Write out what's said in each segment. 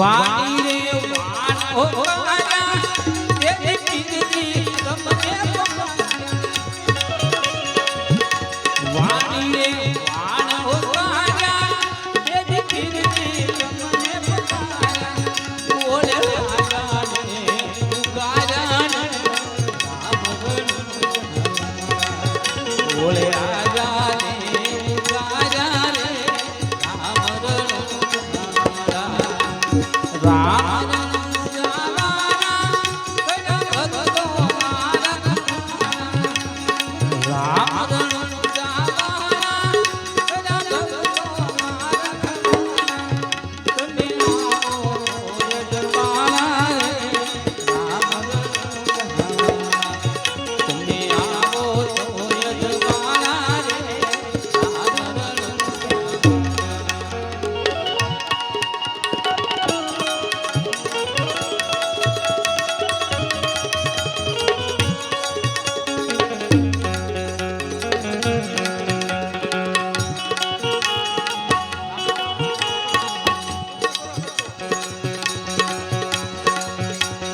વાણી રે વાણ હો રાજા તેની કીર્તિ તમને. વાણી રે વાણ તમને. ઓલે રામ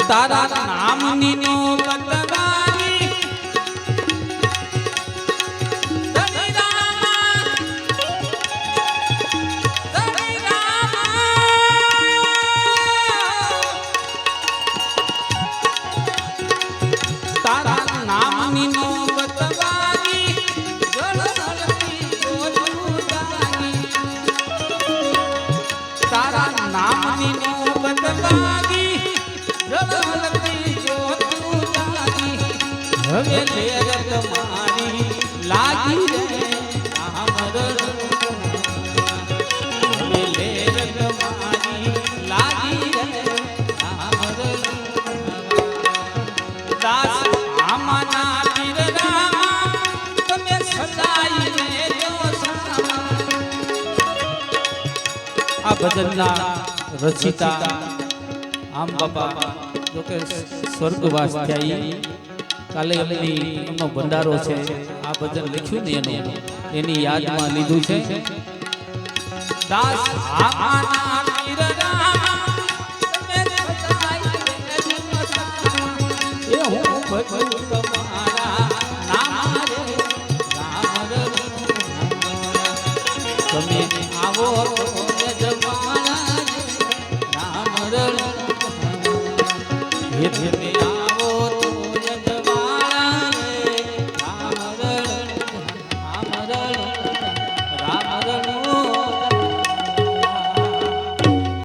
તારા નામની નો રામા. તારા નામની નો જોજુદાની તારા નામની નો જાગી હવે લેર તમારી લાગી રે રણુજાવાળા. હવે લેર તમારી લાગી રે રણુજાવાળા. દાસ આમાના ભજનના રચિતા આમ બાપા જો કે સ્વર્ગવાસ થઈ કાલે એમની એમનો ભંડારો છે. આ ભજન લખ્યું ને એનું, એની યાદમાં લીધું છે. હું તમે આવો જમાના રામ રણ भिन्न